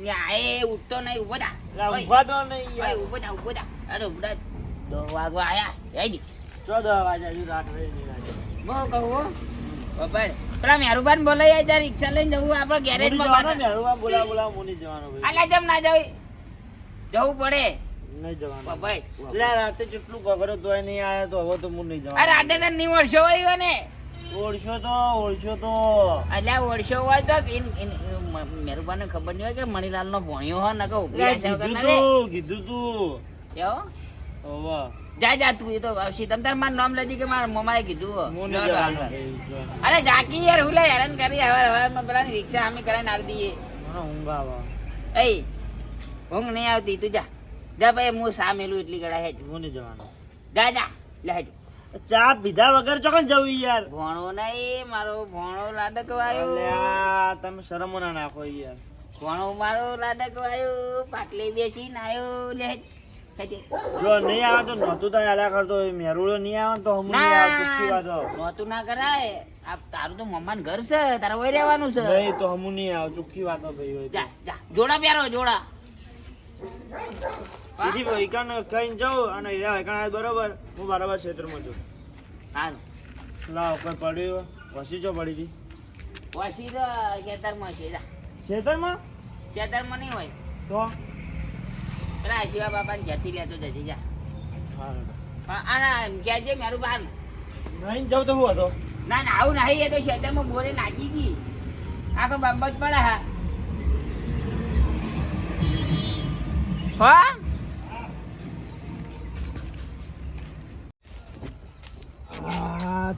ન્યા એ ઉઠતો નહીં ઊભો થા. લા, તો નહીં ઊભો થા ઊભો થા. અરે ઊભા દો વાગવા આયા. હેડી. ચો દસ વાગ્યા હજુ રાત રહી નહીં બહુ કહું હો. પેલા મેરુબાન બોલાય યાર રિક્ષા લઈને જવું આપણે ગેરેજ ગેરેજમાં પાછા. ને, બોલા બોલા મુની જવાનું ભાઈ. જેમ ના જવું જવું પડે. નહીં જવાનું. બાપાઈ લા, રાતે જેટલું ગગડો તોય નહીં આયા તો હવે તો હું નહીં અરે જવાનું રાતે તો ઓળશો હોય ને ઓળશો તો ઓળશો તો. અલ્યા ઓળશો હોય તો મેરુબાને ખબર નહીં હોય કે મણીલાલ નો ભણ્યો હોય ને કે ઊભી લા, આશા વગર કીધું તું કીધું તું. કેવો? જા જા તું એ તો સીતમ તાર મારું નામ લેજે કે મારા મમાએ કીધું. અરે જાકી યાર હું લે હેરાન કરી હવે હવે પેલા રિક્ષા અમે કરાવીને આલી દઈએ. ઊંઘ આવે. એ ઊંઘ નહીં આવતી તું જા. જા ભાઈ હું સામેલું એટલી ગળા હેજ હું નહીં જવાનું. જા જા લે હેડ ચા પીધા વગર ચોકન જવું યાર. ભણો નહીં મારો ભણો લાડક વાયો અલ્યા, તમે શરમો ના નાખો યાર. ભણો મારો લાડક વાયો પાટલે બેસી નાયો લે. જો નહીં આવે તો નહોતું તો આલા કરતો. મેરુડો નહીં આવે તો હું ચૂકી વાત. નહોતું ના કરાય. આ તારું તો મમ્માન ઘર છે તારે વહી રહેવાનું છે. નહીં તો હમું નહીં આવે ચોખ્ખી વાત ભાઈ જા જોડા પ્યારો જોડા. બીજી વૈકાન કાન કહીને જાઉં અને એ વૈકાન બરોબર હું બરાબર ક્ષેત્રમાં છું. હાલ. લાવ કોઈ પડ્યું વસી જો પડી હતી વસી તો ખેતરમાં છે ખેતરમાં? ખેતરમાં નહીં હોય. તો? પેલા શિવા બાપાને ઘેરથી લેતો જજે જા. પણ આના કહેજે મારું બાન નહીં જાઉં તો હું હતો? ના ના આવું નહીં એ તો ખેતરમાં બોરે નાખી ગઈ. આખો બંબત પડે હા. હા?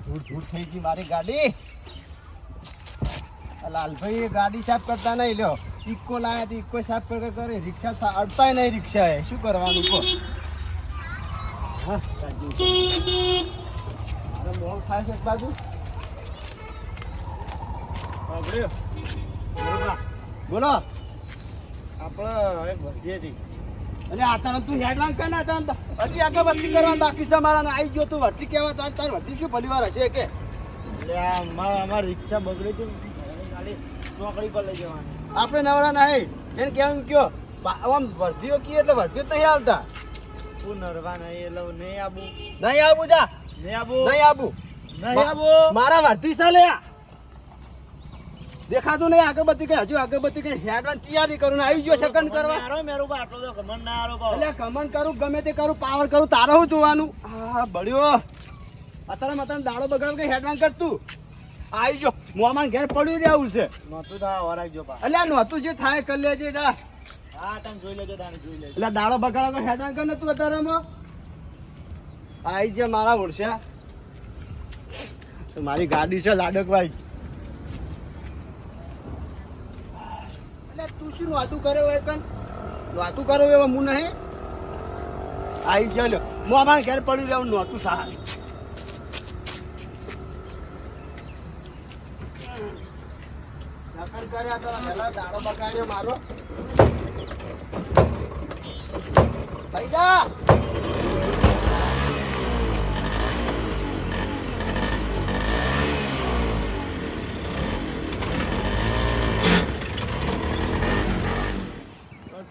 ધૂળ ધૂળ થઈ ગઈ મારી ગાડી. લાલભાઈ ગાડી સાફ કરતા નહીં લ્યો. ઇકો લાયા તો ઇકો સાફ કરે કરે રિક્ષા અડતાય નહીં રિક્ષા એ શું કરવાનું કહો? થાય છે એક બાજુ? બોલો. આપણે એક વધી હતી એટલે આ તું હેડલાઇન કર ના તને તો. હજી આગળ ભરતી કરવાનું બાકી છે મારા ને આવી ગયો તું. ભરતી કહેવા તાર તાર ભરતી શું ભલી વાર હશે કે? અમારા આ મારા અમારી રિક્ષા બગડી હતી ચોકડી પર લઈ જવાની. આપણે નવરા નહીં. જેને કેમ કયો? આમ ભરતીઓ કીએ એટલે ભરતીઓ નહીં હાલતા. હું નરવા નહીં એટલે નહીં આબુ. નહીં આબુ જા. નહીં આબુ. નહીં આબુ. નહીં આબુ. મારા ભરતી ચાલે આ. દેખાતું નહીં અગરબત્તી કઈ હજુ અગરબત્તી કઈ હેડવાની તૈયારી કરું આવી ગયો સેકન્ડ કરવા. મારો મેરો બા આટલો તો કમન ના આરો. એટલે કમન કરું ગમે તે કરું પાવર કરું તારે હું જોવાનું? હા બળ્યો. અત્યારે મતલબ દાડો બગાડ કઈ હેડવાન કરતું આવી જો મોમાન ઘેર પડ્યું રહેવું છે. નહોતું થા વરાગ જો પા એટલે નહોતું જે થાય કરી લેજે જા. હા તમે જોઈ લેજો તાને જોઈ લેજો. એટલે દાડો બગાડ કઈ હેડવાન કર નતું અત્યારેમાં. આવી જે મારા ઓળશ્યા મારી ગાડી છે લાડકભાઈ એટલે તું શું વાતું કરે હોય કન? વાતું કરો એવો હું નહીં. આવી જલ હું અમારા ઘેર પડી રહ્યું નહોતું સાહ નકલ કર્યા તો પેલા દાડો બગાડ્યો મારો. થઈ જા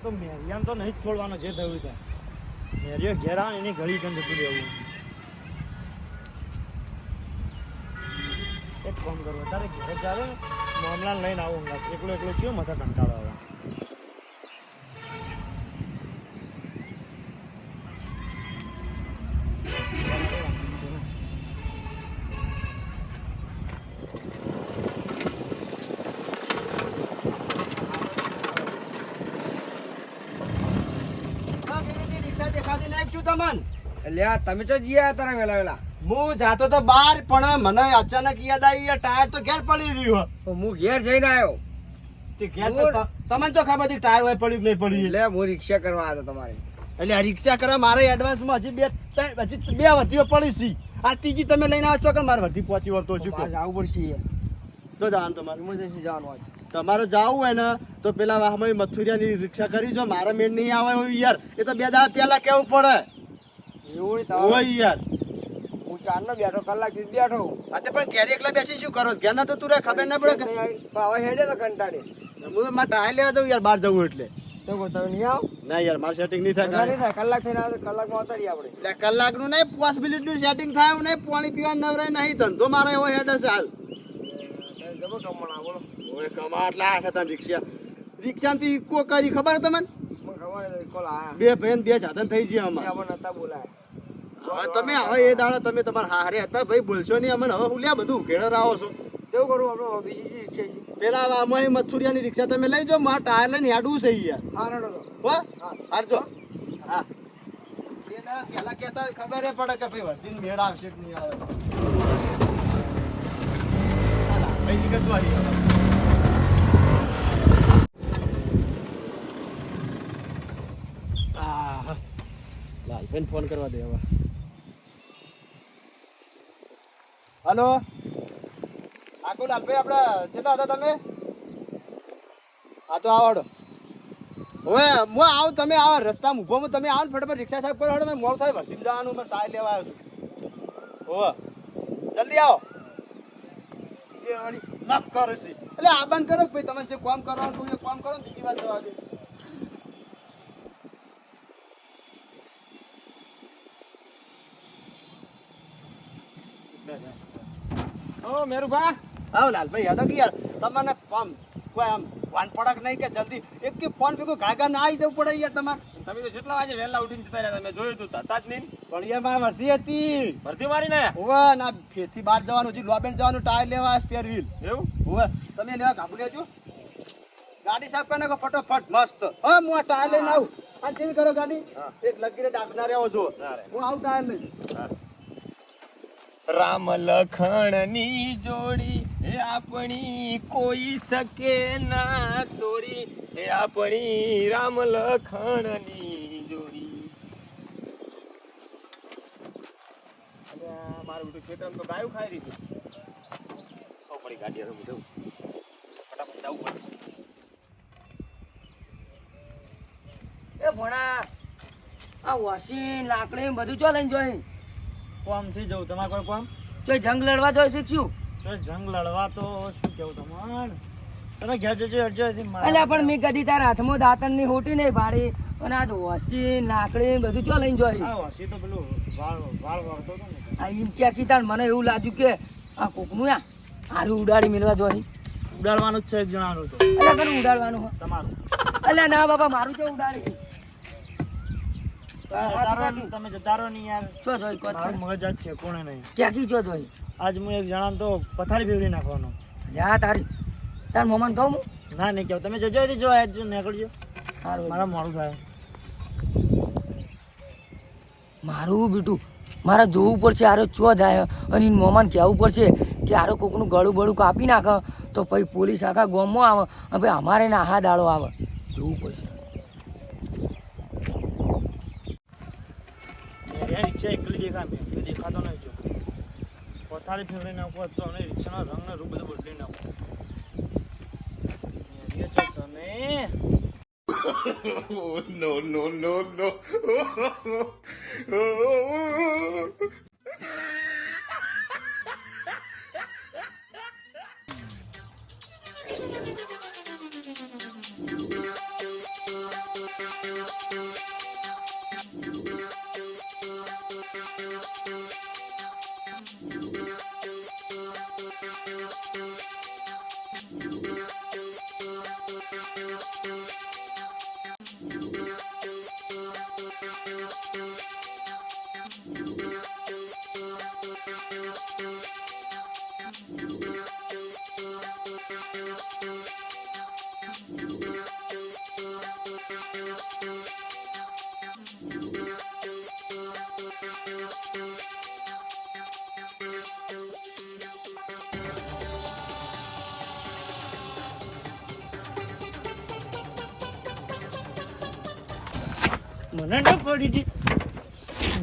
તો મેરિયાને તો નહીં જ છોડવાનો જે થયું ત્યાં મેરિયો ઘેર આવે એની ઘડી જન જતું રહેવું. એક ફોન કરો. તારે ઘેર ચાલે ને. મામલા લઈને આવું એકલો એકલો ચિયો માથા કંટાળો આવે. એટલે તમે તો જીયા તારા વેલા વેલા? હું જાતો તો બહાર પણ મને અચાનક યાદ આવી ટાયર તો ઘેર પડી રહ્યું તો હું ઘેર જઈને આવ્યો. તે ઘેર તો તમે તમને તો ખબર હતી ટાયર હોય પડ્યું નહીં પડ્યું? એટલે હું રિક્ષા કરવા આવ્યો તમારે. એટલે આ રિક્ષા કરવા મારે એડવાન્સમાં હજી બે હજી બે વધીઓ પડી છે. આ ત્રીજી તમે લઈને આવો છો કે મારે વધી પહોંચી વળતો છું જવું પડશે તો જવાનું તમારે. ઇમરજન્સી જવાનું હોય. તમારે જવું હોય ને તો પેલા મથુરિયાની રિક્ષા કરી જો મારા મેળ નહીં આવે યાર. એ તો બે દાડા પહેલા કેવું પડે. એવું હોય યાર. હું ચારનો બેઠો કલાકથી જ બેઠો આ પણ ઘેર એકલા બેસી શું કરો ઘેર તો તું ખબર ના પડે હવે હેડે તો કંટાળે. હું તો મારે ટાયર લેવા જવું યાર બહાર જવું એટલે. તો તમે નહીં આવ? ના યાર મારે સેટિંગ નહીં થાય ના, નહીં થાય કલાક થઈને આવે કલાકમાં રહીએ આપણે. એટલે કલાકનું નહીં પોસિબિલિટી સેટિંગ થાય એવું નહીં પાણી પીવાનું નવરાય નહીં ધંધો મારે એવો હેડ હશે હાલ. જબો કમણા બોલો ઓય કમા આટલા આયા હતા રિક્ષા. રિક્ષામાંથી ઇકો કરી ખબર તમે તમને? બે બેન બે સાધન થઈ ગયા અમારે બોલાય નતા બોલાયા. હવે તમે હવે એ દાડા તમે તમારા હારે હતા ભાઈ બોલશો નહીં અમને. હવે હું લ્યા બધું ઉકેડર આવો છો. કેવું કરું આપણે બીજી રિક્ષા છે. પેલા આમાં મથુરિયાની રિક્ષા તમે લઈ જાઓ મારા ટાયર લઈને આડું છે યાર હા હારજો હા? પેલા કહેતા હોય ખબર એ પડે કે ભાઈ વર્ધીન મેળ આવશે કે નહીં આવે. હાલા, ભાઈ શીખત વાળી હવે. આહ, લાલભાઈને ફોન કરવા દે હવે. હલો. આખો લાલભાઈ આપણે કેટલા હતા તમે? હા, તો આવડો હવે હું આવું, તમે આવો, રસ્તામાં ઊભો, હું તમે આવો ફટાફટ રિક્ષા સાહેબ કરો મેં મોડું થાય ભરતી જવાનું મેં ટાયર લેવા આવ્યો છું. હોવે. જલ્દી આવો. એ કરો છે. એટલે આ બંધ કરો ભાઈ તમે જે કામ કરવાનું એ કામ કરો બીજી વાત જવા દે. ઓ મેરુભા. આવ લાલભાઈ યાદ કે યાર તમને પમ કોઈ આમ વાન પડક નહીં કે જલ્દી. એક કે ફોન ભેગો ગાગા ના આવી જવું પડે યાર તમારે. તમે તો કેટલા વાગે વહેલા ઉઠીને જતા રહ્યા તમે જોયું તું હતા જ નહીં. પણ યાર મારે વર્ધી હતી. ભરતી મારી ને? હોવે ના ફેરથી બહાર જવાનું હજી લોબેન જવાનું ટાયર લેવા સ્પેર વ્હીલ એવું? હોવે તમે લેવા કાબુ લેજો. ગાડી સાફ કરી નાખો ફટોફટ મસ્ત. હા હું આ ટાયર લઈને આવું. આ જેવી કરો ગાડી. એક લગીને ડાકના રહેવો જો હું આવું ટાયર લઈને. રામ લખણની જોડી, હે આપણી કોઈ શકે ના તોડી, હે આપણી રામ લખણની જોડી. મારું બધું ખેતર તો ગાયું ખાઈ રહી છે સો પડી ગાડી હવે હું ફટાફટ જવું પડે. એ ભણા, આ વાસી, લાકડી બધું ચો લઈને જોઈ? કોમથી જવું. તમારે કોઈ કોમ? ચોય જંગ લડવા તો શીખશું. જો જંગ લડવા તો શું કેવું તમારે? તમે ઘેર જજો અડજો અલ્યા પણ મેં કદી તારા હાથમાં દાંતણની હોટી નહીં ભાડી અને આ વસી લાકડી બધું ચો લઈને જોઈ. વસી તો પેલું વાળ વાળ વાળતો હતો ને. આ એમ ક્યાં કીધા મને એવું લાગ્યું કે આ કોકનું આ હારું ઉડાડી મેળવા જોઈ. ઉડાડવાનું જ છે એક જણાનું તો. અલ્યા પણ ઉડાડવાનું તમારું. અલ્યા ના બાપા મારું તો ઉડાડી. તમે જતારો નહીં યાર. ચો જોઈ કોત મારું મગજ આજ નહીં. જોઈ? હું એક જણાને તો પથારી ફેરવી નાખવાનો. જા તારી. તાર મમ્માને કહું હું. ના નહીં કેવું તમે જજો જો હેડ જો નીકળજો. સારું મારા મોડું થાય. મારું બીટું મારે જોવું પડશે આરો ચો જાય અને મોમાન કહેવું પડશે કે આરો કોકનું ગળું બળું કાપી નાખે તો પછી પોલીસ આખા ગામમાં આવે અને અમારે ના હા દાડો આવે. જોવું પડશે મેં રિક્ષા એકલી દેખા મેં એ દેખાતો નહીં જો. પથારી ફેરવી નાખો તો અને રિક્ષાના રંગ ને રૂપ બધું બદલી નાખો. મેં છે સને મને ન પડી હતી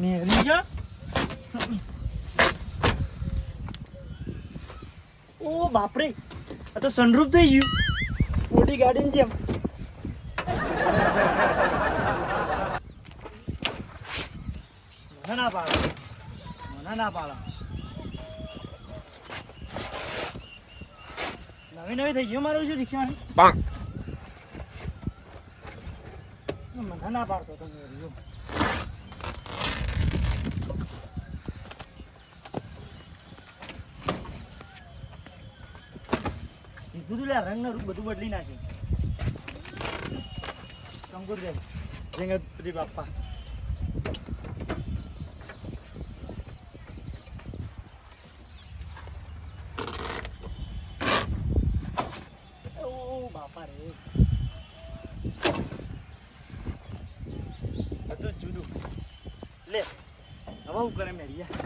મેરી જા. ઓ બાપરે, આ તો સનરૂફ થઈ ગયું. મોટી ગાડીની જેમ. મને ના પાડો. મને ના પાડો. નવી નવી થઈ ગયું મારું છે રિક્ષાની? ના પાડતો તમે. કીધું લે રંગનું રૂપ બધું બદલી નાખે કંકુર જય જંગતપતિ બાપા ઓ બાપા રે બધું જ જુદું લે હવે હું કરે મેરિયા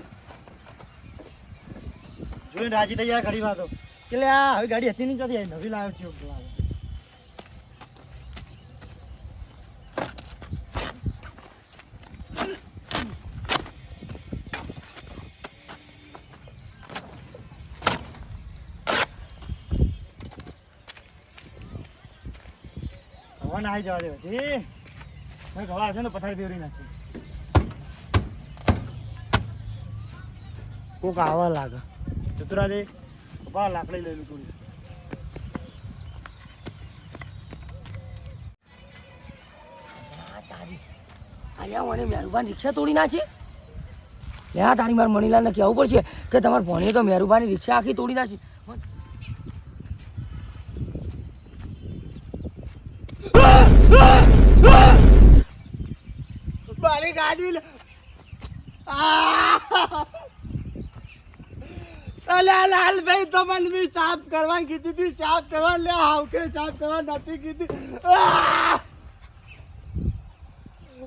જોઈને રાજી થઈ ગયા ઘડી વાતો. એટલે આ હવે ગાડી હતી નહીં ચોથી નવી લાવ્યો છે હવે નાહી જવા દેવો જી મેં ગવા છે ને પથારી ફેરવી નાખી. કોક આવા લાગે. ચતુરા દે બા લાકડી લઈ લઉં આ તારી અલ્યા મને મહેરબાન રિક્ષા તોડી નાખી? લે આ તારી મારા મણીલાલને કહેવું પડશે કે તમારે ભણીએ તો મહેરબાની રિક્ષા આખી તોડી નાખી. મારી ગાડી લે- આ! અલ્યા લાલભાઈ તમને બી સાફ કરવા કીધી હતી, સાફ કરવા, લે આવકે સાફ કરવા નથી કીધી.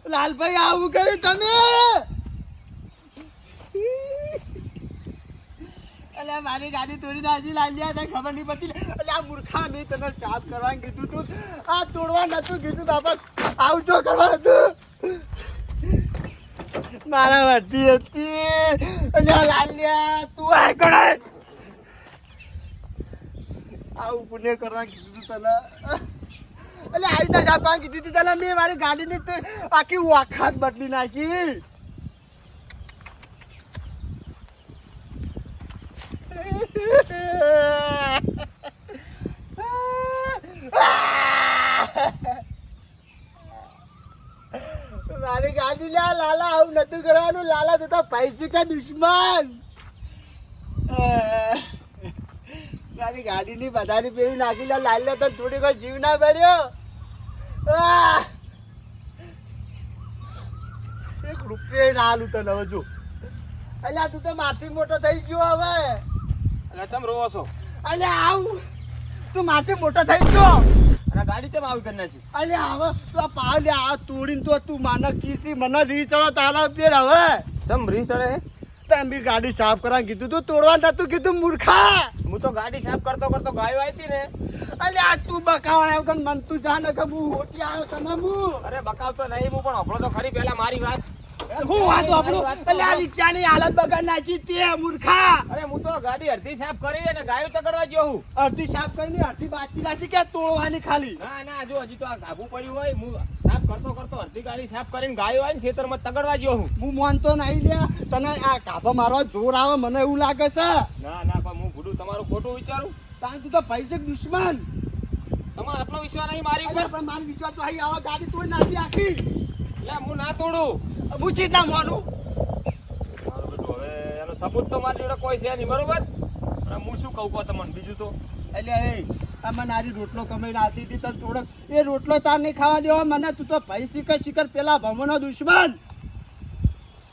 લાલભાઈ, આવું કર્યું તમે? અલ્યા મારી ગાડી તોડી નાખી લાલ્યા તને ખબર નહીં પડતી. અલ્યા મૂર્ખા, મેં તને સાફ કરવા કીધું તું. આ તોડવા નતું કીધું, બાપા. આવજો કરવા હતું. મારા વર્તી હતી. અલ્યા લાલ્યા તું કણે? આવું પુણ્ય કરવા કીધું તને. એટલે આવી રીતે સાપા કીધી હતી તને. મેં મારી ગાડીની આખી વાખાત બદલી નાખી. મારી ગાડી લે લાલા આવું નતું કરવાનું. લાલા તો કે કા દુશ્મન. મારી ગાડીની બધાની પેલી નાખી લે લાલ તો થોડી કોઈ જીવ ના પડ્યો! એક રૂપિયા ના આલું તને હવે જો. અલ્યા તું તો માથી મોટો થઈ ગયો હવે. એટલે તમે રોવો છો? અલ્યા આવું. તું માથી મોટો થઈ ગયો. અને ગાડી કેમ આવી કરી નાખી અલ્યા હવે તું આ પાવ લે આ તોડીને તો તું માને કીસી મને રીચડો તારા પેર હવે. તમ રીચડે હે? તમે બી ગાડી સાફ કરવાનું કીધું તું તોડવા નતું કીધું મૂર્ખા! હું તો ગાડી સાફ કરતો કરતો ગાયો આવી ને. અલે આ તું બકાવા આવ્યો કે મન તું જાને કે હું હોટી આવ્યો તને હું? અરે બકાવતો નહીં હું પણ હફળો તો ખરી પેલા મારી વાત. હું વાતો આપણું એટલે આ રિક્ષાની હાલત બગાડ નાખી તે મૂર્ખા. અરે હું તો ગાડી અડધી સાફ કરી અને ગાયો ચકડવા ગયો હું. અડધી સાફ કરીને અડધી બાચી નાખી કે તોડવાની ખાલી? ના ના જો હજી તો આ ગાભું પડ્યું હોય હું સાફ કરતો કરતો અડધી ગાડી સાફ કરીને ગાયો આવી ને ખેતરમાં તગડવા ગયો હું. હું માનતો નહીં લ્યા. તને આ કાભા મારવા જોર આવે મને એવું લાગે છે. ના ના પણ હું ભૂડું તમારું ખોટું વિચારું. તાણ તું તો પૈસે દુશ્મન? તમારો આટલો વિશ્વાસ નહીં મારી ઉપર? પણ મારો વિશ્વાસ તો અહીં આવા ગાડી તોડી નાખી આખી. એટલે હું ના તોડું. ચીજ ના માનું. હવે એનો સબૂત તો મારી જોડે કોઈ છે નહીં બરોબર? અને હું શું કહું કહો તમને બીજું તો? એટલે એ આ મને આરી રોટલો કમાઈને આવતી હતી તને થોડોક એ રોટલો તાર નહીં ખાવા દેવા મને તું તો ભાઈ શીખર શીખર પેલા ભમોનો દુશ્મન.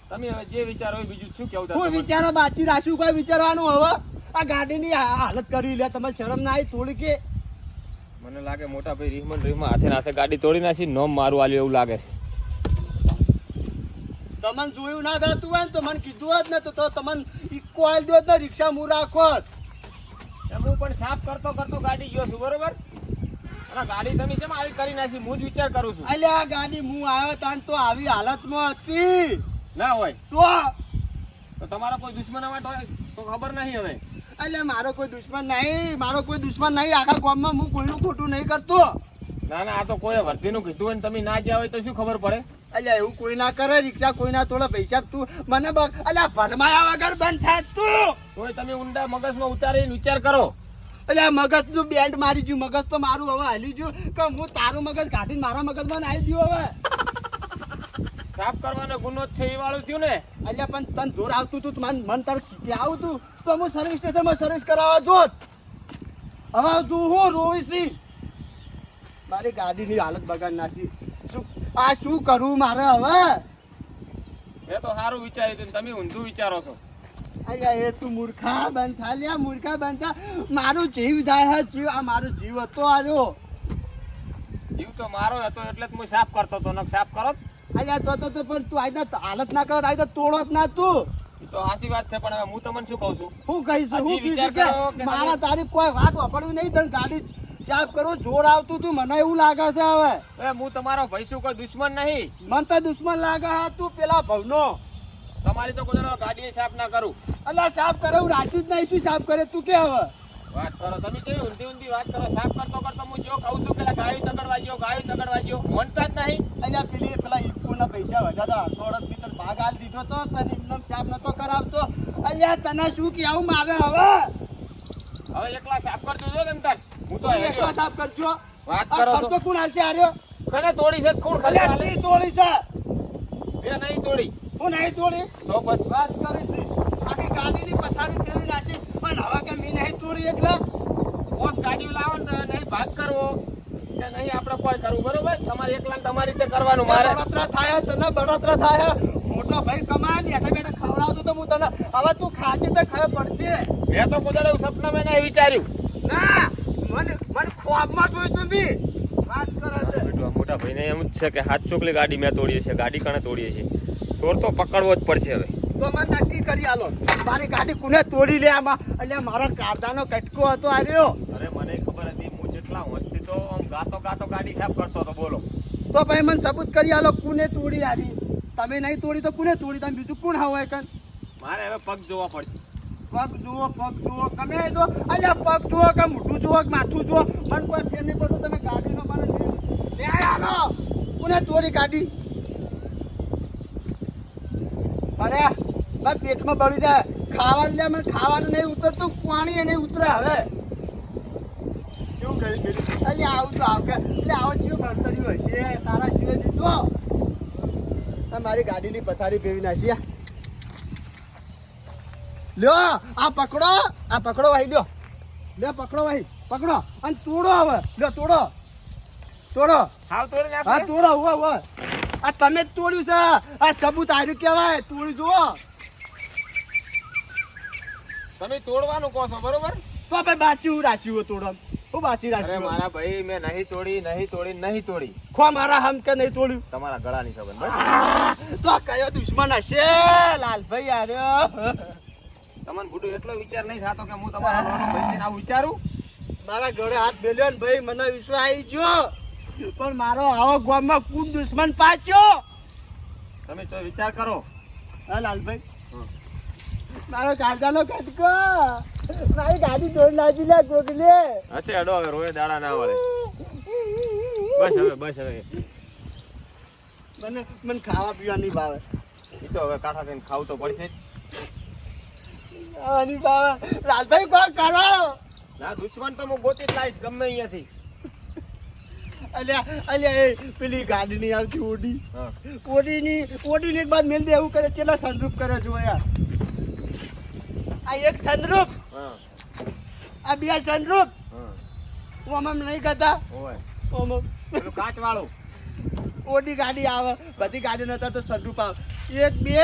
તમે હવે જે વિચારો હોય બીજું શું કેવું હું વિચારો બાચી રાખશું કોઈ વિચારવાનું હવે? આ ગાડીની હાલત કરી લે તમે શરમ ના આવી થોડી કે. મને લાગે મોટા ભાઈ રીહમન રીહમાં હાથે ને હાથે ગાડી તોડી નાખી નોમ મારું આલ્યું એવું લાગે છે. તમને જોયું ના થતું હોય ને તો મને કીધું હોત ને તો તમને ઇક્કો આલી દો ને રિક્ષા હું રાખોત. હું પણ સાફ કરતો કરતો ગાડી ગયો છું બરોબર? અને ગાડી તમે કેમ આવી કરી નાખી? હું જ વિચાર કરું છું. અલ્યા આ ગાડી હું આવ્યો તાન તો આવી હાલતમાં હતી. ના હોય. તો? તો તમારો કોઈ દુશ્મન હોય તો ખબર નહીં હવે. એટલે મારો કોઈ દુશ્મન નહીં. મારો કોઈ દુશ્મન નહીં. આખા ગામમાં હું કોઈનું ખોટું નહીં કરતો. ના ના આ તો કોઈ વર્તીનું કીધું હોય ને તમે ના ગયા હોય તો શું ખબર પડે? અલ્યા એવું કોઈ ના કરે રિક્ષા કોઈ ના થોડા પૈસા તું. મને બગ અલ્યા ભરમાયા વગર બંધ થાય તું કોઈ તમે ઊંડા મગજમાં ઉતારીને વિચાર કરો. એટલે આ મગજનું બેન્ડ મારી ગયું મગજ તો મારું હવે હાલી ગયું. કે હું તારું મગજ કાઢીને મારા મગજમાં આવી દઉં હવે. સાફ કરવાનો ગુનો છે એ વાળું થયું ને. અલ્યા પણ તને જોર આવતું તું મન મન તાર કે આવતું તો. હું સર્વિસ સ્ટેશનમાં સર્વિસ કરાવવા જોત. હવે તું હું રોવીશી મારી ગાડીની હાલત બગાડ નાખી. આ શું કરવું મારે હવે? એ તો સારું વિચાર્યું હતું તમે ઊંધું વિચારો છો. એ તું મૂર્ખા બંધ થા લ્યા મૂર્ખા બંધ થા. મારું જીવ જાય હે જીવ આ મારો જીવ હતો આજો. જીવ તો મારો હતો એટલે જ હું સાફ કરતો હતો નક સાફ કરો અહીંયા તો તો તો પણ તું આયદા હાલત ના કર આયદા તોડો જ ના તું. તો હાસી વાત છે પણ હવે હું તમને શું કહું છું? હું કહીશ હું કહીશ કે મારા તારી કોઈ વાત વાપરવી નહીં તને ગાડી સાફ કરો જોર આવતું તું મને એવું લાગે છે હવે. એ હું તમારો ભાઈ શું કોઈ દુશ્મન નહીં. મને તો દુશ્મન લાગે હા તું પેલા ભવનો. તમારી તો કોઈ ગાડી સાફ ના કરું. અલા સાફ કરે હું રાખ્યું જ નહીં શું સાફ કરે તું કે હવે? વાત કરો તમે કેવી ઊંધી ઊંધી વાત કરો? સાફ કરતો કરતો હું જો કહું છું કે લા ગાયું તગડવા ગયો ગાયું તગડવા ગયો. મનતા જ નહીં. અહીંયા પેલી પેલા ઇફકોના પૈસા વધારા થોડોક ભીતર ભાગ હાલ દીધો તો તને એમને સાફ નતો કરાવતો. અહીંયા તને શું કહેવું મારે હવે? હવે એકલા સાફ કરજો જો ને તન હું તો હેર્યો. સાફ કરજો. વાત કરો ખર્ચો તો કોણ હાલશે આર્યો કને તોડી છે કોણ ખાલી અલ્યા તોડી છે. નહીં તોડી. હું નહીં તોડી? તો બસ. વાત કરીશ. આખી ગાડીની પથારી નાખી. પણ હવે કે મેં નહીં તોડી એકલા બોસ ગાડીઓ લાવો ને તો નહીં ભાગ કરવો. કે નહીં આપણે કોઈ કરવું. બરોબર? તમારે એકલા તમારી રીતે કરવાનું મારે. બળતરા થાય તને બળતરા થાય. મોટો ભાઈ કમાય બેઠા બેઠા ખવડાવતો તો હું તને હવે તું ખાજે તો ખબર પડશે. મેં તો કુદરત સપના મેં નહીં વિચાર્યું. ના! મને મને ખ્વાબમાં જોયું તું બી. વાત કરે છે. બેટુ, મોટા ભાઈને એમ જ છે કે હાથ ચોકલી ગાડી મેં તોડીએ છે ગાડી કણે તોડીએ છે. ચોર તો પકડવો જ પડશે હવે. તો મને નક્કી કરી આલો. મારી ગાડી કોને તોડી લે આમાં? એટલે મારા કારદાનો કટકો હતો આવ્યો. અરે મને ખબર હતી હું જેટલા હોસ્તી તો આમ ગાતો ગાતો ગાડી સાફ કરતો હતો બોલો. તો ભાઈ મને સબૂત કરી આલો કોને તોડી આવી? તમે નહીં તોડી તો કોને તોડી? તમે બીજું કોણ હોય કન મારે હવે પગ જોવા પડશે. પગ જુઓ પગ જુઓ ગમે જો અલ્યા પગ જુઓ કે મોઢું જુઓ કે માથું જુઓ. મને કોઈ ફેર નહીં પડતો તમે ગાડીનો મને લે આવો. કોને તોડી ગાડી અરે મારા પેટમાં બળી જાય. ખાવા લે મને ખાવાનું નહીં ઉતરતું. પાણી નહીં ઉતરે હવે. કેવું કરી ગયું એટલે આવું તો આવ કે એટલે આવો જીવ બળતર્યું હશે તારા સિવાય બીજો મારી ગાડીની પથારી ફેરવી નાખી. લ્યો આ પકડો આ પકડો ભાઈ લ્યો. લે પકડો ભાઈ પકડો. અને તોડો હવે. લ્યો તોડો. તોડો. હાવ તોડી હા તોડો ઉવા ઉવા આ તમે જ તોડ્યું છે. આ સબૂત આર્યું કહેવાય. તોડ્યું જુઓ. તમે તોડવાનું કહો છો બરોબર? તો ભાઈ બાચી હું રાખ્યું તોડો હું બાચી અરે રાખ્યું મારા ભાઈ મેં નહીં તોડી નહીં તોડી નહીં તોડી. ખો મારા હમ કે નહીં તોડ્યું? તમારા ગળાની ખબર તો આ કયો દુશ્મન હશે? લાલભાઈ આર્યો તમને બુડું એટલો વિચાર નહીં થતો કે હું તમારા નાનો ભાઈ થઈને આવું વિચારું? મારા ઘરે હાથ બેલ્યો ને ભાઈ મને વિશ્વાસ આવી ગયો. પણ મારો આવો ગામમાં કુન દુશ્મન પાચ્યો તમે તો વિચાર કરો. હા લાલભાઈ. મારો કાળજાનો કટકો મારી ગાડી દોડ નાજી લે ગોગલે હશે અડો હવે રોય દાડા ના વળે. બસ હવે બસ હવે. મને મને ખાવા પીવા નહીં ભાવે. એ તો હવે કાઠા થઈને ખાવું તો પડશે જ. ખાવા નહીં લાલભાઈ કોઈ કરો? ના દુશ્મન તો હું ગોતી જ લાવીશ ગમે અહીંયાથી. અલ્યા અલ્યા એ પેલી ગાડી નહીં આવતી ઓડી. ઓડીની ઓડીની એક બાદ મેલ દે એવું કરે કેટલા સંદરૂપ કરે જો યાર. આ એક સંદરૂપ આ બે સંદરૂપ હા. આમાં નહીં કરતા. હોય કાચ વાળો ઓડી ગાડી આવે. બધી ગાડી નતા તો સંદરૂપ આવે. એક બે.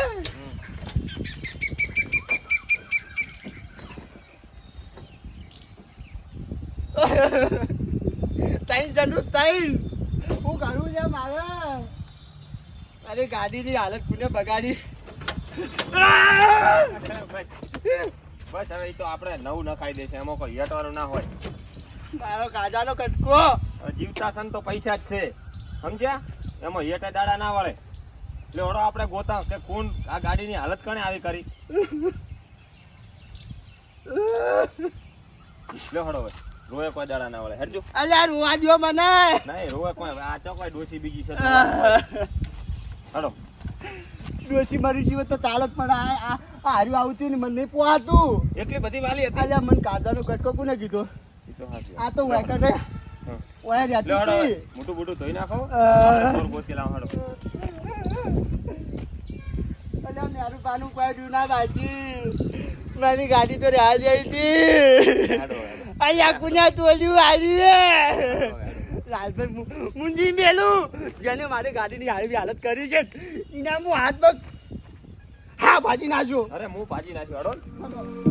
ત્રણ જનુ ત્રણ. હું કરું છે મારે. અરે ગાડીની હાલત કોને બગાડી. બસ હવે તો આપણે નવું નખાઈ દેશે. એમાં કોઈ હેટવાનું ના હોય. મારો ગાડાનો કટકો. જીવતા સન તો પૈસા જ છે. સમજ્યા? એમાં હેટે દાડા ના વળે. એટલે ઓળો આપણે ગોતા કે કોણ આ ગાડીની હાલત કણે આવી કરી? લે હડો હવે. રોએ કોઈ દાડા ના વળે. હરજો અલ્યા રોવા જો મને નહીં રોએ કોઈ આ ચોકવાય ડોસી બીજી છે હડો ડોસી મરી જીવો તો ચાલત પણ આ હાર્યું આવતું ને મને નહીં પોહાતું. એટલી બધી વાલી હતી. અલ્યા મને કાદાનો કટકો કોને કીધો. આ તો વેકર છે. ઓયા જાતી. હતી. મોટું મોટું ધોઈ નાખો. ચોર ગોતી લાવો હળો. અલ્યા મારું પાનું કોઈ ના બાજી. મારી ગાડી તો રહ્યા જઈ હતી. હેડો, હેડો. અલ્યા કુના તોલ્યું આવી હે હેડો, હેડો. લાલભાઈ મુંજી મેલું જેને મારી ગાડીની હારી હાલત કરી છે એના હું હાથ પગ હા ભાજી નાખ્યો અરે હું ભાજી નાખ્યો હળો